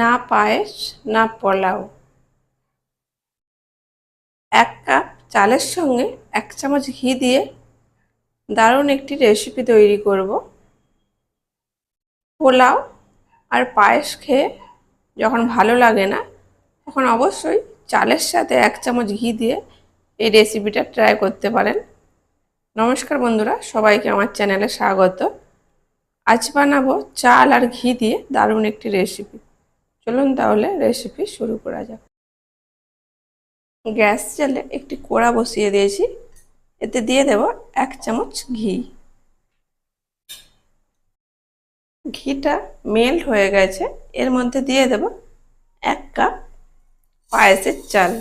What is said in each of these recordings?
না পায়েস, না পোলাও। এক কাপ চালের সঙ্গে এক চামচ ঘি দিয়ে দারুণ একটি রেসিপি তৈরি করব। পোলাও আর পায়েস খেয়ে যখন ভালো লাগে না, তখন অবশ্যই চালের সাথে এক চামচ ঘি দিয়ে এই রেসিপিটা ট্রাই করতে পারেন। নমস্কার বন্ধুরা, সবাইকে আমার চ্যানেলে স্বাগত। আজ বানাবো চাল আর ঘি দিয়ে দারুণ একটি রেসিপি চলুন তাহলে রেসিপি শুরু করা যাক। গ্যাস চালে একটি কোড়া বসিয়ে দিয়েছি। এতে দিয়ে দেব এক চামচ ঘি। ঘিটা মেল্ট হয়ে গেছে। এর মধ্যে দিয়ে দেব এক কাপ পায়েসের চাল।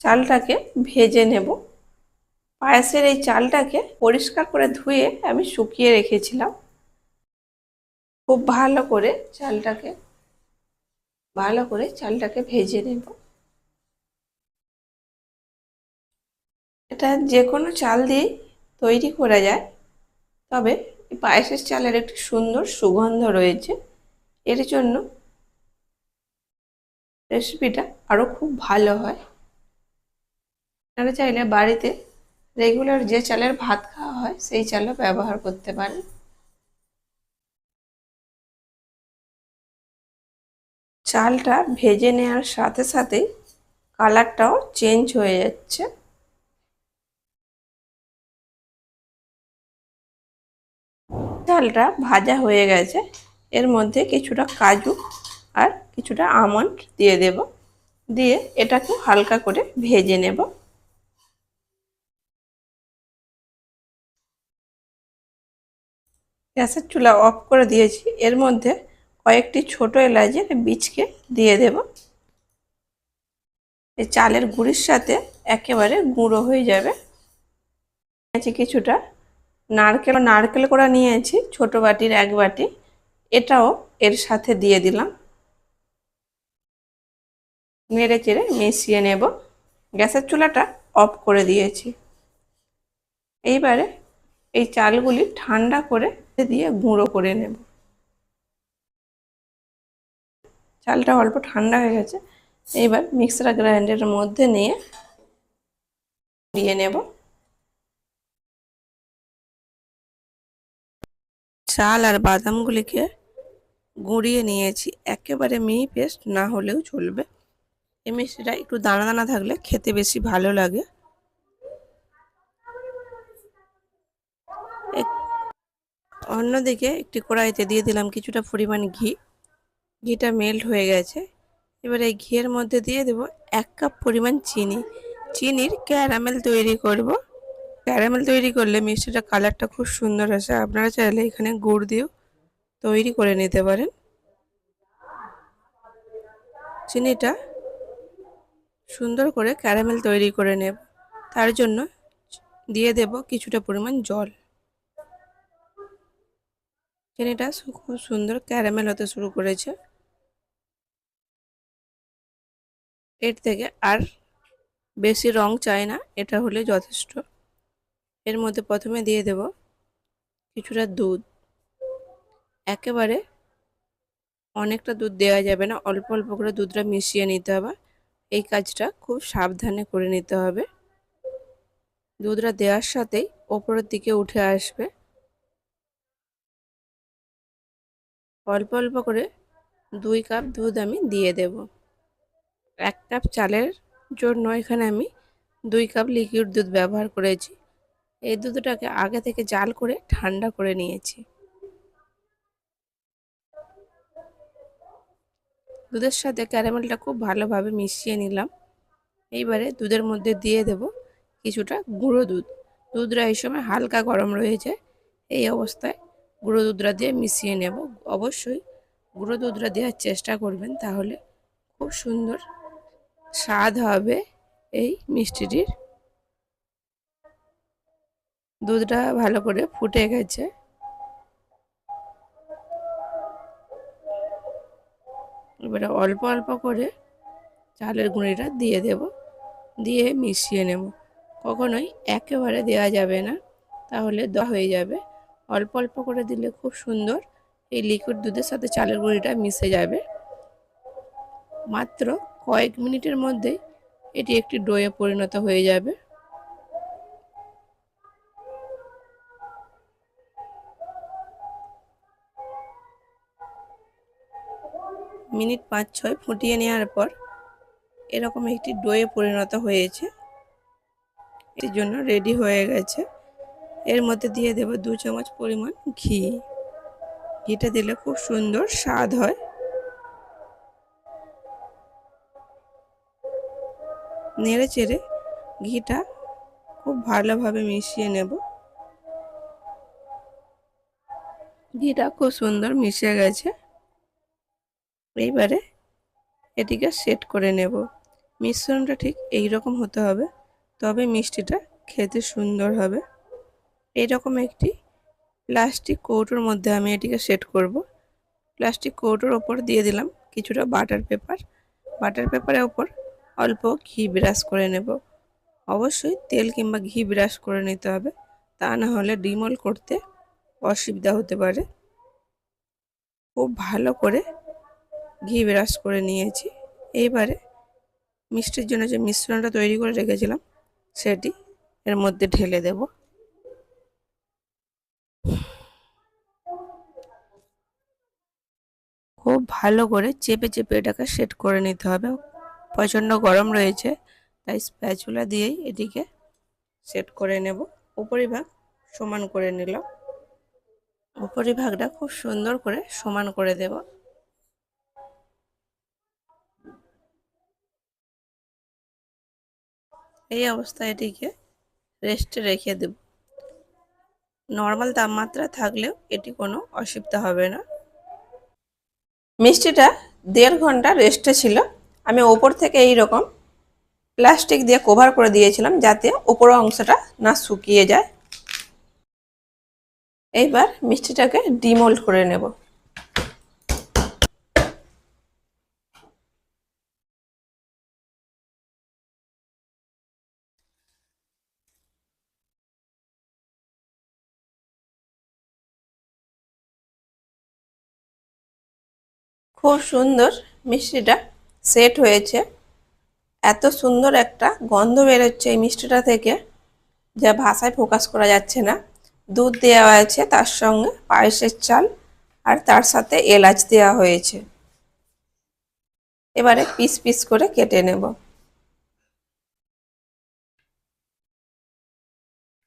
চালটাকে ভেজে নেব। পায়েসের এই চালটাকে পরিষ্কার করে ধুয়ে আমি শুকিয়ে রেখেছিলাম। খুব ভালো করে চালটাকে, ভালো করে চালটাকে ভেজে নেব। এটা যে কোনো চাল দিয়েই তৈরি করা যায়, তবে পায়েসের চালের একটি সুন্দর সুগন্ধ রয়েছে। এর জন্য রেসিপিটা আরও খুব ভালো হয়। আপনারা চাইলে বাড়িতে রেগুলার যে চালের ভাত খাওয়া হয়, সেই চালও ব্যবহার করতে পারেন। চালটা ভেজে নেওয়ার সাথে সাথেই কালারটাও চেঞ্জ হয়ে যাচ্ছে। চালটা ভাজা হয়ে গেছে। এর মধ্যে কিছুটা কাজু আর কিছুটা আমন্ড দিয়ে দেব। দিয়ে এটাকে হালকা করে ভেজে নেব। গ্যাসের চুলা অফ করে দিয়েছি। এর মধ্যে কয়েকটি ছোট এলাচের বীজকে দিয়ে দেব। এই চালের গুঁড়ির সাথে একেবারে গুঁড়ো হয়ে যাবে। আছে কিছুটা নারকেল। নারকেল করা নিয়েছি, ছোট বাটির এক বাটি। এটাও এর সাথে দিয়ে দিলাম। নেড়ে চেড়ে মিশিয়ে নেব। গ্যাসের চুলাটা অফ করে দিয়েছি। এইবারে এই চালগুলি ঠান্ডা করে দিয়ে গুঁড়ো করে নেব। চালটা অল্প ঠান্ডা হয়ে গেছে। এইবার মিক্সার গ্রাইন্ডারের মধ্যে নিয়ে দিয়ে নেব। চাল আর বাদামগুলিকে গুঁড়িয়ে নিয়েছি। একেবারে মিহি পেস্ট না হলেও চলবে। এই মিষ্টিটা একটু দানা দানা থাকলে খেতে বেশি ভালো লাগে। অন্যদিকে একটি কড়াইতে দিয়ে দিলাম কিছুটা পরিমাণ ঘি। ঘিটা মেল্ট হয়ে গেছে। এবার এই ঘিয়ের মধ্যে দিয়ে দেব এক কাপ পরিমাণ চিনি। চিনির ক্যারামেল তৈরি করব। ক্যারামেল তৈরি করলে মিষ্টিটা কালারটা খুব সুন্দর আসে। আপনারা চাইলে এখানে গুড় দিয়েও তৈরি করে নিতে পারেন। চিনিটা সুন্দর করে ক্যারামেল তৈরি করে নেব। তার জন্য দিয়ে দেব কিছুটা পরিমাণ জল। চিনিটা খুব সুন্দর ক্যারামেল হতে শুরু করেছে। এর থেকে আর বেশি রং চাই না, এটা হলে যথেষ্ট। এর মধ্যে প্রথমে দিয়ে দেব কিছুটা দুধ। একেবারে অনেকটা দুধ দেওয়া যাবে না, অল্প অল্প করে দুধটা মিশিয়ে নিতে হবে। এই কাজটা খুব সাবধানে করে নিতে হবে। দুধটা দেওয়ার সাথেই ওপরের দিকে উঠে আসবে। অল্প অল্প করে দুই কাপ দুধ আমি দিয়ে দেব। এক কাপ চালের জন্য এখানে আমি দুই কাপ লিকুইড দুধ ব্যবহার করেছি। এই দুধটাকে আগে থেকে জাল করে ঠান্ডা করে নিয়েছি। দুধের সাথে ক্যারামেলটা খুব ভালোভাবে মিশিয়ে নিলাম। এইবারে দুধের মধ্যে দিয়ে দেব কিছুটা গুঁড়ো দুধ। দুধটা এই সময় হালকা গরম রয়েছে এই অবস্থায় গুঁড়ো দুধটা দিয়ে মিশিয়ে নেব। অবশ্যই গুঁড়ো দুধটা দেওয়ার চেষ্টা করবেন তাহলে খুব সুন্দর স্বাদ হবে এই মিষ্টিটির। দুধটা ভালো করে ফুটে গেছে। এবারে অল্প অল্প করে চালের গুঁড়িটা দিয়ে দেব। দিয়ে মিশিয়ে নেব। কখনোই একেবারে দেওয়া যাবে না। তাহলে দেওয়া হয়ে যাবে। অল্প অল্প করে দিলে খুব সুন্দর। এই লিকুইড দুধের সাথে চালের গুঁড়িটা মিশে যাবে। মাত্র কয়েক মিনিটের মধ্যেই এটি একটি ডোয়ে পরিণত হয়ে যাবে। মিনিট পাঁচ ছয় ফুটিয়ে নেওয়ার পর এরকম একটি ডোয়ে পরিণত হয়েছে। এর জন্য রেডি হয়ে গেছে। এর মধ্যে দিয়ে দেব দু চামচ পরিমাণ ঘি। ঘিটা দিলে খুব সুন্দর স্বাদ হয়। নেড়ে চেড়ে ঘিটা খুব ভালোভাবে মিশিয়ে নেব। ঘিটা খুব সুন্দর মিশে গেছে। এইবারে এটিকে সেট করে নেব। মিশ্রণটা ঠিক এই রকম হতে হবে, তবে মিষ্টিটা খেতে সুন্দর হবে। এইরকম একটি প্লাস্টিক কৌটোর মধ্যে আমি এটিকে সেট করব। প্লাস্টিক কৌটোর ওপর দিয়ে দিলাম কিছুটা বাটার পেপার বাটার পেপারের ওপর অল্প ঘি ব্রাশ করে নেব। অবশ্যই তেল কিংবা ঘি ব্রাশ করে নিতে হবে, তা না হলে ডিমল করতে অসুবিধা হতে পারে। খুব ভালো করে ঘি ব্রাশ করে নিয়েছি। এইবারে মিষ্টির জন্য যে মিশ্রণটা তৈরি করে রেখেছিলাম, সেটি এর মধ্যে ঢেলে দেব। খুব ভালো করে চেপে চেপে এটাকে সেট করে নিতে হবে। প্রচণ্ড গরম রয়েছে, তাই স্প্যাচুলা দিয়েই এটিকে সেট করে নেব। উপরিভাগ সমান করে নিলাম। উপরিভাগটা খুব সুন্দর করে সমান করে দেব। এই অবস্থায় এটিকে রেস্টে রেখে দেব। নর্মাল তাপমাত্রা থাকলেও এটি কোনো অসুবিধা হবে না। মিষ্টিটা দেড় ঘণ্টা রেস্টে ছিল। আমি ওপর থেকে এই রকম প্লাস্টিক দিয়ে কভার করে দিয়েছিলাম যাতে ওপর অংশটা না শুকিয়ে যায়। এইবার মিষ্টিটাকে ডিমোল্ড করে নেব। খুব সুন্দর মিষ্টিটা সেট হয়েছে। এত সুন্দর একটা গন্ধ বেরোচ্ছে এই মিষ্টিটা থেকে, যা ভাষায় ফোকাস করা যাচ্ছে না। দুধ দেওয়া আছে তার সঙ্গে পায়েসের চাল আর তার সাথে এলাচ দেওয়া হয়েছে। এবারে পিস পিস করে কেটে নেব।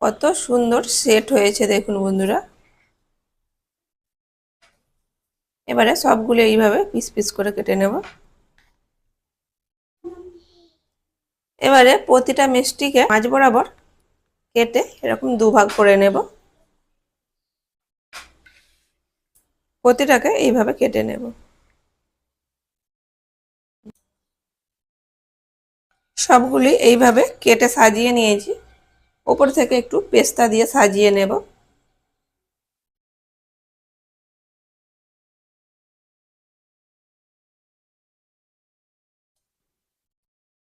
কত সুন্দর সেট হয়েছে দেখুন বন্ধুরা। এবারে সবগুলো এইভাবে পিস পিস করে কেটে নেব। এবারে প্রতিটা মিষ্টিকে মাঝ বরাবর কেটে এরকম দুভাগ করে নেব। প্রতিটাকে এইভাবে কেটে নেব। সবগুলি এইভাবে কেটে সাজিয়ে নিয়েছি। ওপর থেকে একটু পেস্তা দিয়ে সাজিয়ে নেব।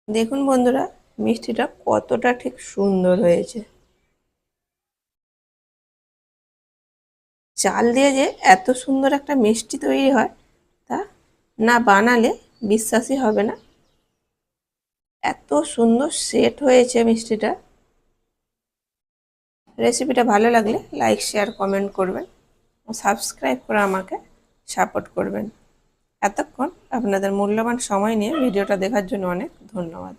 দেখুন বন্ধুরা, মিষ্টিটা কতটা ঠিক সুন্দর হয়েছে। চাল দিয়ে যে এত সুন্দর একটা মিষ্টি তৈরি হয়, তা না বানালে বিশ্বাসই হবে না। এত সুন্দর সেট হয়েছে মিষ্টিটা। রেসিপিটা ভালো লাগলে লাইক শেয়ার কমেন্ট করবেন। ও সাবস্ক্রাইব করে আমাকে সাপোর্ট করবেন। এতক্ষণ আপনাদের মূল্যবান সময় নিয়ে ভিডিওটা দেখার জন্য অনেক ধন্যবাদ।